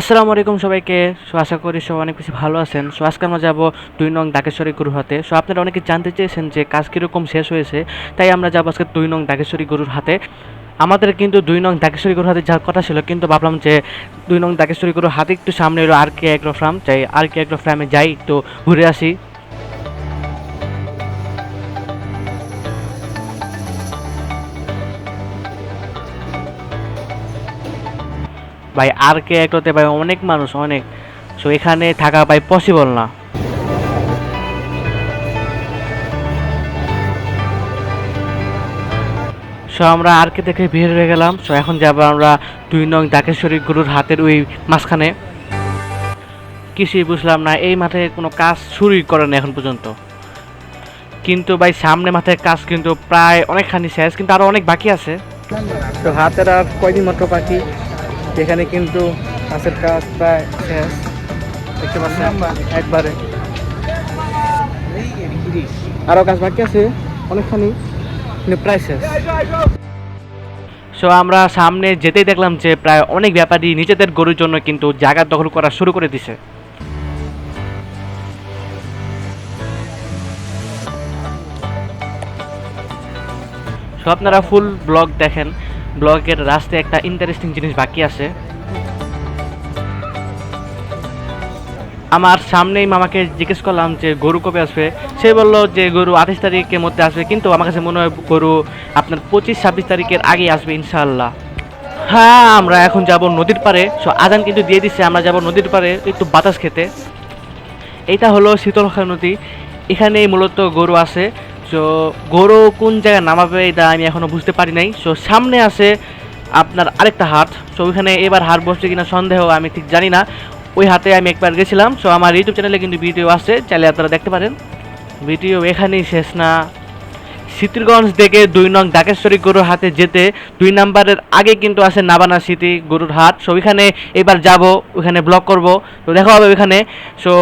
আসসালামু আলাইকুম সবাইকে। সো আশা করি সব অনেক বেশি ভালো আছেন। সো আজকে আমরা যাব দুই নং ডাকেশ্বরী গুরুর হাতে। সো আপনারা অনেকে জানতে চেয়েছেন যে কাজ কীরকম শেষ হয়েছে, তাই আমরা যাব আজকে দুই নং ডাকেশ্বরী গুরুর হাতে। আমাদের কিন্তু দুই নং ডাকেশ্বরী গুরুর হাতে যাওয়ার কথা ছিল, কিন্তু ভাবলাম যে দুই নং ডাকেশ্বরী গুরুর হাতে একটু সামনে এলো আর কে এগ্রো ফার্ম। যাই, আর কে অ্যাগ্রো ফার্মে যাই তো ঘুরে আসি। ভাই, আর কে একটাতে ভাই অনেক মানুষ, অনেক। সো এখানে থাকা ভাই পসিবল না। সো আমরা আর কে দেখে বের হয়ে গেলাম। সো এখন যাব আমরা দুই নং ডাকেশ্বরী গুরুর হাতের ওই মাঝখানে। কিছুই বুঝলাম না, এই মাঠে কোনো কাজ শুরুই করে না এখন পর্যন্ত। কিন্তু ভাই, সামনে মাঠের কাজ কিন্তু প্রায় অনেকখানি শেষ, কিন্তু আরও অনেক বাকি আছে। তো হাতের আর কয়দিন মাত্র বাকি? এখানে কিন্তু হাতের কাজ প্রায় শেষ। দেখতে পাচ্ছেন একবারে। আরও কাজ বাকি আছে অনেকখানি প্রায় শেষ। সো আমরা সামনে যেতেই দেখলাম যে প্রায় অনেক ব্যাপারী নিজেদের গরুর জন্য কিন্তু জায়গা দখল করা শুরু করে দিছে। সো আপনারা ফুল ব্লগ দেখেন। ব্লগের রাস্তায় একটা ইন্টারেস্টিং জিনিস বাকি আছে। আমার সামনেই মামাকে জিজ্ঞেস করলাম যে, গরু কবে আসবে? সে বলল যে, গরু আঠাশ তারিখের মধ্যে আসবে। কিন্তু আমার কাছে মনে হয় গরু আপনার পঁচিশ, ছাব্বিশ তারিখের আগে আসবে ইনশাআল্লাহ। হ্যাঁ আমরা এখন যাব নদীর পারে সো আজান কিন্তু দিয়ে দিচ্ছে আমরা যাব নদীর পাড়ে একটু বাতাস খেতে। এইটা হলো শীতলক্ষা নদী। এখানেই মূলত গরু আছে। সো গরু কোন জায়গায় নামাবে এটা আমি এখনও বুঝতে পারি নাই। সো সামনে আছে আপনার আরেকটা হাট। সো ওইখানে এবার হাট বসছে কিনা সন্দেহ আমি ঠিক জানি না। ওই হাতে আমি একবার গেছিলাম। সো আমার ইউটিউব চ্যানেলে কিন্তু ভিডিও আছে, চাইলে আপনারা দেখতে পারেন। ভিডিও এখানেই শেষ না। সিতিরগঞ্জ থেকে দুই নং ডাকেশ্বরী গরুর হাতে যেতে দুই নাম্বারের আগে কিন্তু আছে নাবানা সিটি গরুর হাট। সো ওইখানে এবার যাব, ওইখানে ব্লগ করব। তো দেখা হবে ওইখানে। সো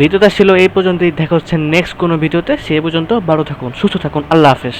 ভিডিওটা ছিল এই পর্যন্তই। দেখা হচ্ছে নেক্সট কোনো ভিডিওতে। সে পর্যন্ত ভালো থাকুন, সুস্থ থাকুন। আল্লাহ হাফেজ।